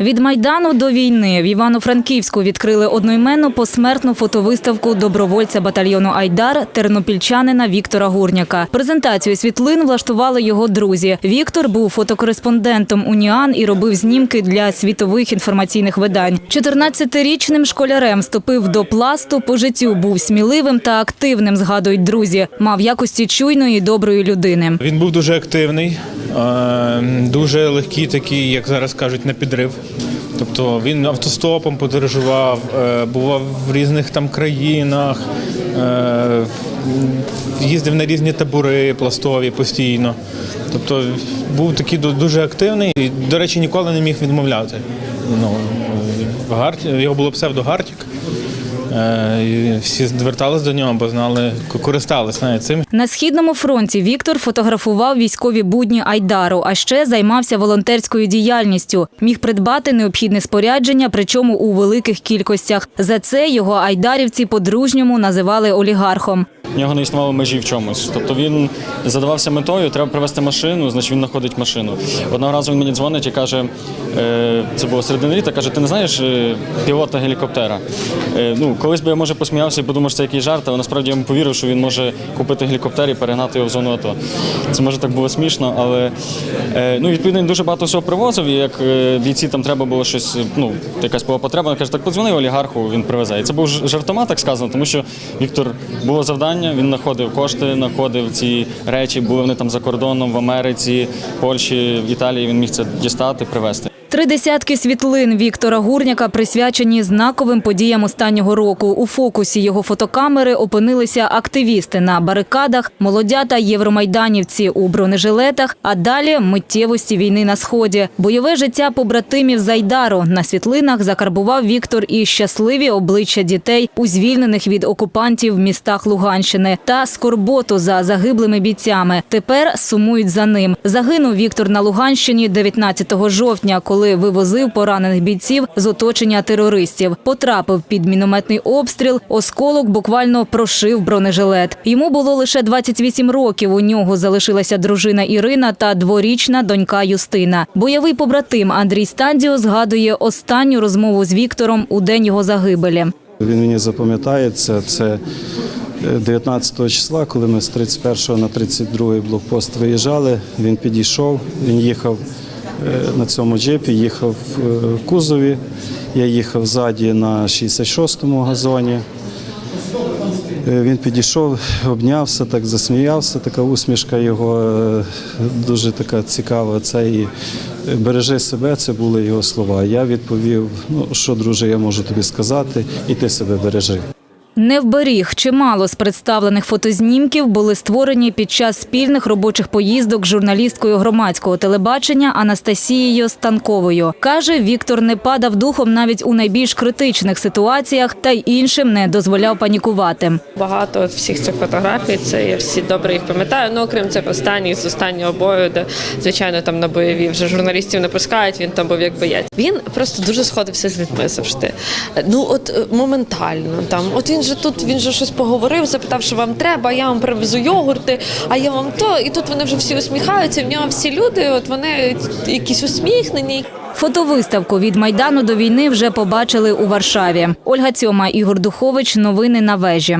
Від майдану до війни в Івано-Франківську відкрили одноіменну посмертну фотовиставку добровольця батальйону Айдар тернопільчанина Віктора Гурняка. Презентацію світлин влаштували його друзі. Віктор був фотокореспондентом Уніан і робив знімки для світових інформаційних видань. 14-річним школярем вступив до пласту. По життю був сміливим та активним. Згадують друзі. Мав якості чуйної і доброї людини. Він був дуже активний, дуже легкий, такий, як зараз кажуть, на підрив. Тобто він автостопом подорожував, е, бував в різних там країнах, е, їздив на різні табори пластові постійно. Тобто був такий дуже активний і, до речі, ніколи не міг відмовляти. Ну, е, Гарт, його було псевдо Гартік. Е, Всі звертались до нього, бо знали, користались навіть цим. На східному фронті Віктор фотографував військові будні Айдару, а ще займався волонтерською діяльністю. Міг придбати необхідне спорядження, причому у великих кількостях. За це його айдарівці по-дружньому називали олігархом. В нього не існувало межі в чомусь. Тобто він задавався метою, треба привезти машину, значить він знаходить машину. Одного разу він мені дзвонить і каже, е, це було середини літа, каже, ти не знаєш е, пілота гелікоптера? Е, ну, колись би я може посміявся і подумав, що це якийсь жарт, але насправді я йому повірив, що він може купити гелікоптер і перегнати його в зону АТО. Це може так було смішно, але ну, відповідно він дуже багато всього привозив, і як бійці там треба було щось, ну, якась була потреба, він каже, так подзвони олігарху, він привезе. І це був жартома, так сказано, тому що Віктор було завдання, він знаходив кошти, знаходив ці речі, були вони там за кордоном в Америці, Польщі, в Італії. Він міг це дістати, привезти. Три десятки світлин Віктора Гурняка присвячені знаковим подіям останнього року. У фокусі його фотокамери опинилися активісти на барикадах, молодята євромайданівці у бронежилетах, а далі миттєвості війни на сході. Бойове життя побратимів Зайдару на світлинах закарбував Віктор і щасливі обличчя дітей у звільнених від окупантів містах Луганщини та скорботу за загиблими бійцями. Тепер сумують за ним. Загинув Віктор на Луганщині 19 жовтня, коли вивозив поранених бійців з оточення терористів. Потрапив під мінометний обстріл. Осколок буквально прошив бронежилет. Йому було лише 28 років. У нього залишилася дружина Ірина та дворічна донька Юстина. Бойовий побратим Андрій Стандіо згадує останню розмову з Віктором у день його загибелі. Він мені запам'ятається. Це 19 числа, коли ми з 31 на 32 блокпост виїжджали. Він підійшов, він їхав е, на цьому джипі, їхав е, в кузові. Я їхав ззаді на 66-му газоні. Е, Він підійшов, обнявся, так засміявся, така усмішка його дуже така цікава. Це і бережи себе, це були його слова. Я відповів: ну що, друже, я можу тобі сказати, і ти себе бережи. Не вберіг. Чимало з представлених фотознімків були створені під час спільних робочих поїздок з журналісткою громадського телебачення Анастасією Станковою. Каже, Віктор не падав духом навіть у найбільш критичних ситуаціях та й іншим не дозволяв панікувати. Багато всіх цих фотографій, це я всі добре їх пам'ятаю. Ну окрім цих останніх з останнього бою, де звичайно там на бойові вже журналістів не пускають. Він там був як боєць. Він просто дуже сходився з людьми завжди. Ну от е, моментально там, от він же тут, він же щось поговорив, запитав, що вам треба. Я вам привезу йогурти, а я вам то. І тут вони вже всі усміхаються. В нього всі люди, от вони якісь усміхнені. Фотовиставку від майдану до війни вже побачили у Варшаві. Ольга Цьома, Ігор Духович. Новини на вежі.